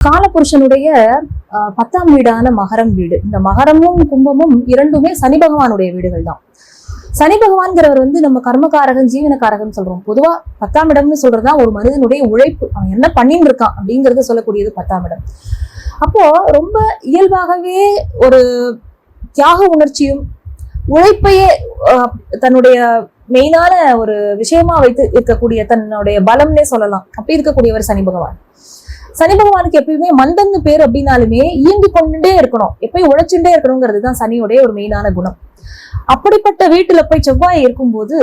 காலபுருஷனுடைய ஆஹ், பத்தாம் வீடான மகரம் வீடு. இந்த மகரமும் கும்பமும் இரண்டுமே சனி பகவானுடைய வீடுகள் தான் சனி பகவான்கிறவர் வந்து நம்ம கர்மகாரகன் ஜீவனக்காரகன் சொல்றோம். பொதுவா பத்தாம் இடம்னு சொல்றதா ஒரு மனிதனுடைய உழைப்பு. அவன் என்ன பண்ணின்னு இருக்கான் அப்படிங்கறத சொல்லக்கூடியது பத்தாம் இடம். அப்போ ரொம்ப இயல்பாகவே ஒரு தியாக உணர்ச்சியும் உழைப்பையே ஆஹ், தன்னுடைய மெயினான ஒரு விஷயமா வைத்து இருக்கக்கூடிய தன்னுடைய பலம்னே சொல்லலாம். அப்படி இருக்கக்கூடியவர் சனி பகவான். சனி பகவானுக்கு எப்பயுமே மந்தன்னு பேர் அப்படின்னாலுமே இயங்கி கொண்டுட்டே இருக்கணும். எப்பயும் உழைச்சுட்டே இருக்கணுங்கிறது தான் சனியுடைய ஒரு மெயினான குணம். அப்படிப்பட்ட வீட்டுல போய் செவ்வாய் இருக்கும்போது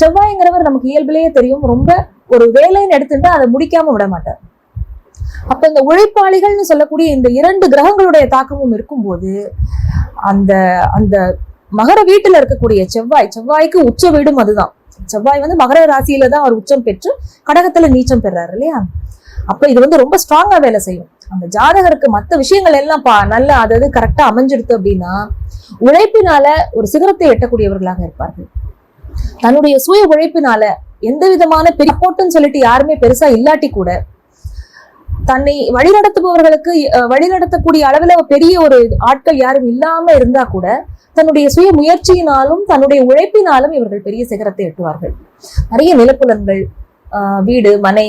செவ்வாய்ங்கிறவர் நமக்கு இயல்பிலேயே தெரியும் ரொம்ப ஒரு வேலைன்னு எடுத்துட்டா அதை முடிக்காம விட மாட்டார். அப்ப இந்த உழைப்பாளிகள்னு சொல்லக்கூடிய இந்த இரண்டு கிரகங்களுடைய தாக்கமும் இருக்கும்போது அந்த அந்த மகர வீட்டுல இருக்கக்கூடிய செவ்வாய் செவ்வாய்க்கு உச்ச வீடும் அதுதான். செவ்வாய் வந்து மகர ராசியில தான் அவர் உச்சம் பெற்று கடகத்துல நீச்சம் பெறாரு இல்லையா? அப்ப இது வந்து ரொம்ப ஸ்ட்ராங்கா வேலை செய்யும். அந்த ஜாதகருக்கு மத்த விஷயங்கள் எல்லாம் பா நல்ல அதாவது கரெக்டா அமைஞ்சிடுது அப்படின்னா உழைப்பினால ஒரு சிகரத்தை எட்டக்கூடியவர்களாக இருப்பார்கள். தன்னுடைய சுய உழைப்பினால எந்த விதமான பெரிப்போட்டுன்னு சொல்லிட்டு யாருமே பெருசா இல்லாட்டி கூட தன்னை வழிநடத்துபவர்களுக்கு அஹ், வழிநடத்தக்கூடிய அளவுல பெரிய ஒரு ஆட்கள் யாரும் இல்லாம இருந்தா கூட தன்னுடைய சுய முயற்சியினாலும் தன்னுடைய உழைப்பினாலும் இவர்கள் பெரிய சிகரத்தை எட்டுவார்கள். நிறைய நிலப்புலன்கள் ஆஹ், வீடு மனை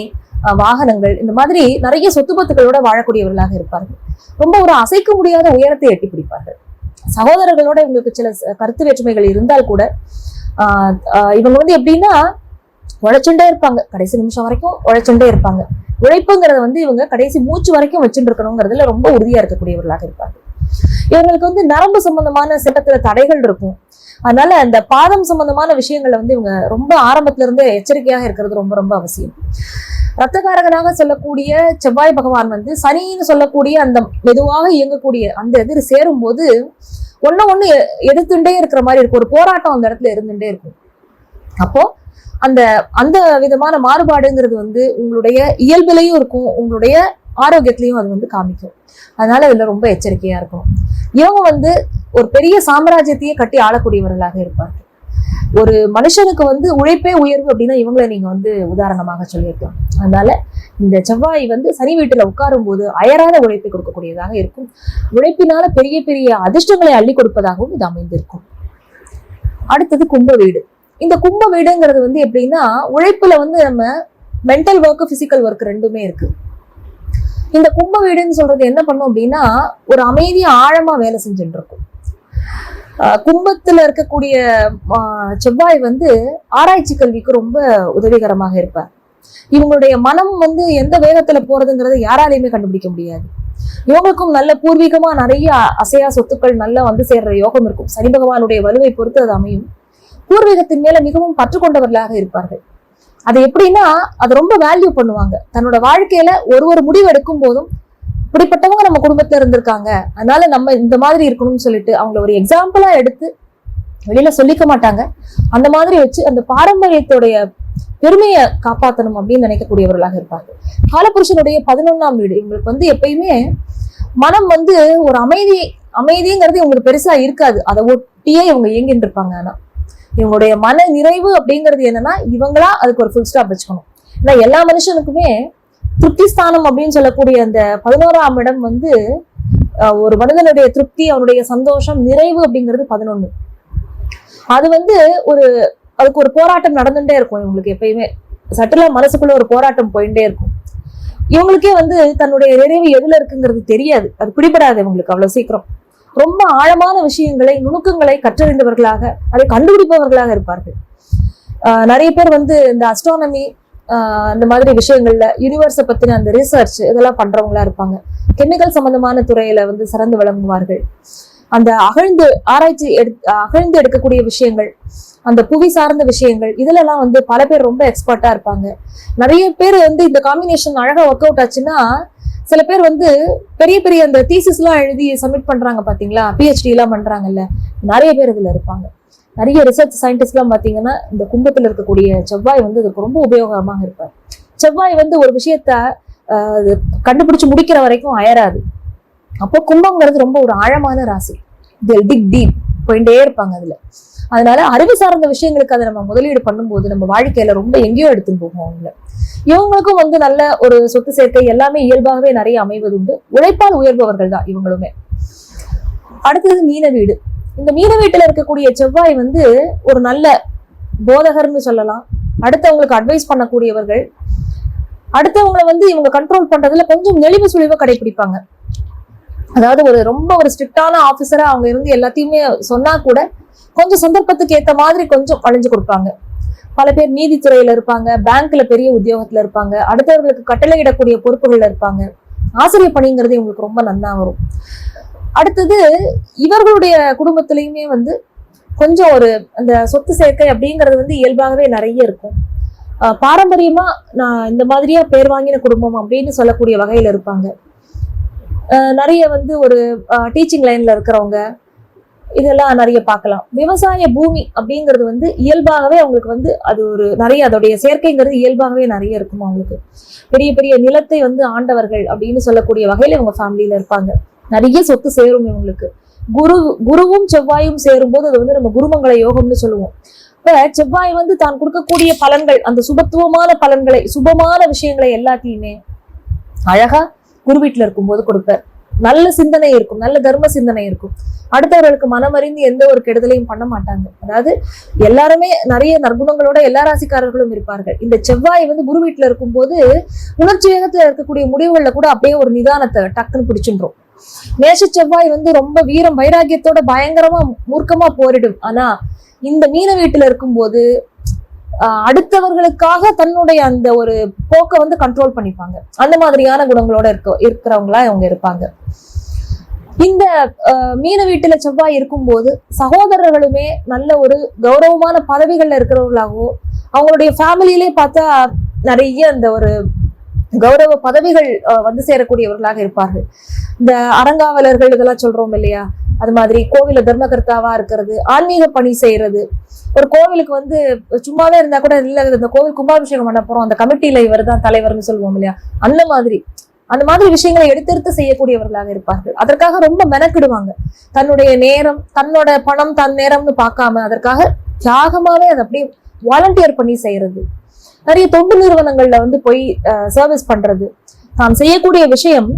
வாகனங்கள் இந்த மாதிரி நிறைய சொத்து பத்துக்களோட வாழக்கூடியவர்களாக இருப்பார்கள். ரொம்ப ஒரு அசைக்க முடியாத உயரத்தை எட்டி பிடிப்பார்கள். சகோதரர்களோட இவங்களுக்கு சில கருத்து வேற்றுமைகள் இருந்தால் கூட ஆஹ், இவங்க வந்து எப்படின்னா உழைச்சுட்டே இருப்பாங்க. கடைசி நிமிஷம் வரைக்கும் உழைச்சுட்டே இருப்பாங்க. உழைப்புங்கிறத வந்து இவங்க கடைசி மூச்சு வரைக்கும் வச்சுட்டு இருக்கணுங்கிறதுல ரொம்ப உறுதியா இருக்கக்கூடியவர்களாக இருப்பாங்க இவங்களுக்கு வந்து நரம்பு சம்பந்தமான சிலத்துல தடைகள் இருக்கும். அதனால அந்த பாதம் சம்பந்தமான விஷயங்கள்ல வந்து இவங்க ரொம்ப ஆரம்பத்துல இருந்து எச்சரிக்கையாக இருக்கிறது ரொம்ப ரொம்ப அவசியம். ரத்தகாரகனாக சொல்லக்கூடிய செவ்வாய் பகவான் வந்து சனின்னு சொல்லக்கூடிய அந்த மெதுவாக இயங்கக்கூடிய அந்த எதிர் சேரும் போது ஒன்னு ஒண்ணு எ- இருக்கிற மாதிரி இருக்கும். ஒரு போராட்டம் அந்த இடத்துல இருந்துட்டே இருக்கும். அப்போ அந்த அந்த விதமான மாறுபாடுங்கிறது வந்து உங்களுடைய இயல்பிலையும் இருக்கும். உங்களுடைய ஆரோக்கியத்திலையும் அது வந்து காமிக்கும். அதனால இதுல ரொம்ப எச்சரிக்கையா இருக்கும் இவங்க வந்து ஒரு பெரிய சாம்ராஜ்யத்தையே கட்டி ஆளக்கூடியவர்களாக இருப்பார்கள். ஒரு மனுஷனுக்கு வந்து உழைப்பே உயர்வு அப்படின்னா இவங்களை நீங்க வந்து உதாரணமாக சொல்லியிருக்கலாம். அதனால இந்த செவ்வாய் வந்து சனி வீட்டுல உட்காரும் போது அயராத உழைப்பை கொடுக்கக்கூடியதாக இருக்கும். உழைப்பினால பெரிய பெரிய அதிர்ஷ்டங்களை அள்ளி கொடுப்பதாகவும் இது அமைந்திருக்கும். அடுத்தது கும்ப வீடு. இந்த கும்ப வீடுங்கிறது வந்து எப்படின்னா உழைப்புல வந்து நம்ம மென்டல் ஒர்க் பிசிக்கல் ஒர்க் ரெண்டுமே இருக்கு. இந்த கும்ப வீடுன்னு சொல்றது என்ன பண்ணும் அப்படின்னா ஒரு அமைதியா ஆழமா வேலை செஞ்சுட்டு இருக்கும். கும்பத்துல இருக்கக்கூடிய செவ்வாய் வந்து ஆராய்ச்சி கல்விக்கு ரொம்ப உதவிகரமாக இருப்பார். இவங்களுடைய மனம் வந்து எந்த வேகத்துல போறதுங்கிறத யாராலையுமே கண்டுபிடிக்க முடியாது. இவங்களுக்கும் நல்ல பூர்வீகமா நிறைய அசையா சொத்துக்கள் நல்லா வந்து சேர்ற யோகம் இருக்கும். சனி பகவானுடைய வலுவை பொறுத்து அது அமையும். பூர்வீகத்தின் மேல மிகவும் பற்று கொண்டவர்களாக இருப்பார்கள். அது எப்படின்னா அது ரொம்ப வேல்யூ பண்ணுவாங்க. தன்னோட வாழ்க்கையில ஒரு ஒரு முடிவு எடுக்கும் போதும் இப்படிப்பட்டவங்க நம்ம குடும்பத்துல இருந்திருக்காங்க. அதனால நம்ம இந்த மாதிரி இருக்கணும்னு சொல்லிட்டு அவங்கள ஒரு எக்ஸாம்பிளா எடுத்து வெளியில சொல்லிக்க மாட்டாங்க. அந்த மாதிரி வச்சு அந்த பாரம்பரியத்துடைய பெருமையை காப்பாத்தணும் அப்படின்னு நினைக்கக்கூடியவர்களாக இருப்பாங்க காலபுருஷனுடைய பதினொன்னாம் வீடு. இவங்களுக்கு வந்து எப்பயுமே மனம் வந்து ஒரு அமைதி அமைதிங்கிறது இவங்களுக்கு பெருசா இருக்காது. அதை ஒட்டியே இவங்க இயங்கிட்டு இருப்பாங்க ஆனா. இவங்களுடைய மன நிறைவு அப்படிங்கிறது என்னன்னா இவங்களா அதுக்கு ஒரு ஃபுல் ஸ்டாப் வச்சுக்கணும். ஏன்னா எல்லா மனுஷனுக்குமே திருப்தி ஸ்தானம் அப்படின்னு சொல்லக்கூடிய அந்த பதினோராம் இடம் வந்து ஒரு மனிதனுடைய திருப்தி அவனுடைய சந்தோஷம் நிறைவு அப்படிங்கிறது பதினொன்னு. அது வந்து ஒரு அதுக்கு ஒரு போராட்டம் நடந்துட்டே இருக்கும் இவங்களுக்கு எப்பயுமே. சட்டிலா மனசுக்குள்ள ஒரு போராட்டம் போயிட்டே இருக்கும். இவங்களுக்கே வந்து தன்னுடைய நிறைவு எதுல இருக்குங்கிறது தெரியாது. அது பிடிபடாது இவங்களுக்கு அவ்வளவு சீக்கிரம். ரொம்ப ஆழமான விஷயங்களை நுணுக்கங்களை கற்றறிந்தவர்களாக அதை கண்டுபிடிப்பவர்களாக இருப்பார்கள். நிறைய பேர் வந்து இந்த அஸ்ட்ரானமி அந்த மாதிரி விஷயங்கள்ல யூனிவர்ஸை பத்தின அந்த ரிசர்ச் இதெல்லாம் பண்றவங்களா இருப்பாங்க. கெமிக்கல் சம்பந்தமான துறையில வந்து சிறந்து விளங்குவார்கள். அந்த அகழ்ந்து ஆராய்ச்சி எடு அகழ்ந்து எடுக்கக்கூடிய விஷயங்கள் அந்த புவி சார்ந்த விஷயங்கள் இதுலலாம் வந்து பல பேர் ரொம்ப எக்ஸ்பர்ட்டா இருப்பாங்க. நிறைய பேர் வந்து இந்த காம்பினேஷன் அழகா ஒர்க் அவுட் ஆச்சுன்னா சில பேர் வந்து பெரிய பெரிய அந்த தீசிஸ் எல்லாம் எழுதி சப்மிட் பண்றாங்க பாத்தீங்களா? பிஹெச்டி எல்லாம் பண்றாங்கல்ல நிறைய பேர் இதுல இருப்பாங்க. நிறைய ரிசர்ச் சயின்டிஸ்ட் எல்லாம் இந்த கும்பத்துல இருக்கக்கூடிய செவ்வாய் வந்து இதுக்கு ரொம்ப உபயோகமாக இருப்பார். செவ்வாய் வந்து ஒரு விஷயத்த அது கண்டுபிடிச்சு முடிக்கிற வரைக்கும் அயராது. அப்போ கும்பங்கிறது ரொம்ப ஒரு ஆழமான ராசி. டிக் டீப் போயிட்டே இருப்பாங்க அதுல. அதனால அறிவு சார்ந்த விஷயங்களுக்கு அதை நம்ம முதலீடு பண்ணும்போது நம்ம வாழ்க்கையில ரொம்ப எங்கேயோ எடுத்துன்னு போகும் அவங்கள. இவங்களுக்கும் வந்து நல்ல ஒரு சொத்து சேர்க்கை எல்லாமே இயல்பாகவே நிறைய அமைவது உண்டு உழைப்பால் உயர்பவர்கள் தான் இவங்களுமே. அடுத்தது மீன வீடு. இந்த மீன வீட்டில் இருக்கக்கூடிய செவ்வாய் வந்து ஒரு நல்ல போதகர்னு சொல்லலாம். அடுத்தவங்களுக்கு அட்வைஸ் பண்ணக்கூடியவர்கள். அடுத்தவங்களை வந்து இவங்க கண்ட்ரோல் பண்றதுல கொஞ்சம் நெளிவு சுழிவை கடைபிடிப்பாங்க அதாவது ஒரு ரொம்ப ஒரு ஸ்ட்ரிக்டான ஆஃபீஸரா அவங்க இருந்து எல்லாத்தையுமே சொன்னா கூட கொஞ்சம் சந்தர்ப்பத்துக்கு ஏத்த மாதிரி கொஞ்சம் வளைஞ்சு கொடுப்பாங்க. பல பேர் நீதித்துறையில இருப்பாங்க பேங்க்ல பெரிய உத்தியோகத்துல இருப்பாங்க அடுத்தவர்களுக்கு கட்டளையிடக்கூடிய பொறுப்புகள்ல இருப்பாங்க. ஆசிரியர் பணிங்கிறது இவங்களுக்கு ரொம்ப நன்னா வரும். அடுத்தது இவர்களுடைய குடும்பத்திலையுமே வந்து கொஞ்சம் ஒரு அந்த சொத்து சேர்க்கை அப்படிங்கிறது வந்து இயல்பாகவே நிறைய இருக்கும். பாரம்பரியமா நான் இந்த மாதிரியா பேர் வாங்கின குடும்பம் அப்படின்னு சொல்லக்கூடிய வகையில இருப்பாங்க. ஆஹ் நிறைய வந்து ஒரு டீச்சிங் லைன்ல இருக்கிறவங்க இதெல்லாம் நிறைய பார்க்கலாம். விவசாய பூமி அப்படிங்கிறது வந்து இயல்பாகவே அவங்களுக்கு வந்து அது ஒரு நிறைய அதோடைய சேர்க்கைங்கிறது இயல்பாகவே நிறைய இருக்கும் அவங்களுக்கு? பெரிய பெரிய நிலத்தை வந்து ஆண்டவர்கள் அப்படின்னு சொல்லக்கூடிய வகையில இவங்க ஃபேமிலியில இருப்பாங்க. நிறைய சொத்து சேரும் இவங்களுக்கு குரு குருவும் செவ்வாயும் சேரும்போது அது வந்து நம்ம குருமங்கள யோகம்னு சொல்லுவோம். இப்ப செவ்வாய் வந்து தான் கொடுக்கக்கூடிய பலன்கள் அந்த சுபத்துவமான பலன்களை சுபமான விஷயங்களை எல்லாத்தையுமே அழகா குரு வீட்டுல இருக்கும்போது கொடுப்பார். நல்ல சிந்தனை இருக்கும் நல்ல தர்ம சிந்தனை இருக்கும். அடுத்தவர்களுக்கு மனமறிந்து எந்த ஒரு கெடுதலையும் பண்ண மாட்டாங்க. அதாவது எல்லாருமே நிறைய நற்குணங்களோட எல்லா ராசிக்காரர்களும் இருப்பார்கள். இந்த செவ்வாய் வந்து குரு வீட்டுல இருக்கும்போது உணர்ச்சி வேகத்துல இருக்கக்கூடிய முடிவுகள்ல கூட அப்படியே ஒரு நிதானத்தை டக்குன்னு பிடிச்சின்றோம். மேஷ செவ்வாய் வந்து ரொம்ப வீரம் வைராகியத்தோட பயங்கரமா மூர்க்கமா போரிடும். ஆனா இந்த மீன வீட்டுல இருக்கும்போது அடுத்தவர்களுக்காக தன்னுடைய அந்த ஒரு போக்கை வந்து கண்ட்ரோல் பண்ணிப்பாங்க. அந்த மாதிரியான குணங்களோட இருக்க இருக்கிறவங்களா இவங்க இருப்பாங்க. இந்த ஆஹ் மீன வீட்டுல செவ்வாய் இருக்கும்போது சகோதரர்களுமே நல்ல ஒரு கௌரவமான பதவிகள்ல இருக்கிறவர்களாகவோ அவங்களுடைய ஃபேமிலியிலே பார்த்தா நிறைய அந்த ஒரு கௌரவ பதவிகள் வந்து சேரக்கூடியவர்களாக இருப்பார்கள். இந்த அறங்காவலர்கள் இதெல்லாம் சொல்றோம் இல்லையா? அது மாதிரி கோவில தர்மகர்த்தாவா இருக்கிறது ஆன்மீக பணி செய்யறது ஒரு கோவிலுக்கு வந்து சும்மாவே இருந்தா கூட இல்ல இந்த கோவில் கும்பாபிஷேகம் பண்ண போறோம். அந்த கமிட்டியில இவர் தான் தலைவர்னு சொல்லுவோம் இல்லையா? அந்த மாதிரி. அந்த மாதிரி விஷயங்களை எடுத்தெடுத்து செய்யக்கூடியவர்களாக இருப்பார்கள். அதற்காக ரொம்ப மெனக்கிடுவாங்க. தன்னுடைய நேரம் தன்னோட பணம் தன் நேரம்னு பார்க்காம அதற்காக தியாகமாவே அதை அப்படியே வாலண்டியர் பண்ணி செய்யறது நிறைய தொண்டு நிறுவனங்கள்ல வந்து போய் சர்வீஸ் பண்றது. நாம் செய்யக்கூடிய விஷயம்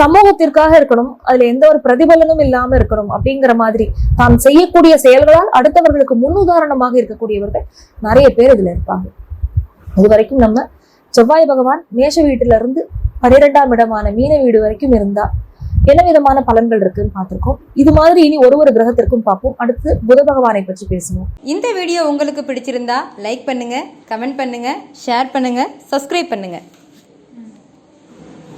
சமூகத்திற்காக இருக்கணும் அதுல எந்த ஒரு பிரதிபலனும் இல்லாம இருக்கணும் அப்படிங்கிற மாதிரி. தாம் செய்யக்கூடிய செயல்களால் அடுத்தவர்களுக்கு முன்னுதாரணமாக இருக்கக்கூடியவர்கள் நிறைய பேர் இதுல இருப்பாங்க. இது வரைக்கும் நம்ம செவ்வாய் பகவான் மேஷ வீட்டுல இருந்து பனிரெண்டாம் இடமான மீன வீடு வரைக்கும் இருந்தா என்ன விதமான பலன்கள் இருக்குன்னு பார்த்திருக்கோம். இது மாதிரி இனி ஒரு ஒரு கிரகத்திற்கும் பார்ப்போம். அடுத்து புத பகவானை பற்றி பேசுவோம். இந்த வீடியோ உங்களுக்கு பிடிச்சிருந்தா லைக் பண்ணுங்க கமெண்ட் பண்ணுங்க ஷேர் பண்ணுங்க சப்ஸ்கிரைப் பண்ணுங்க.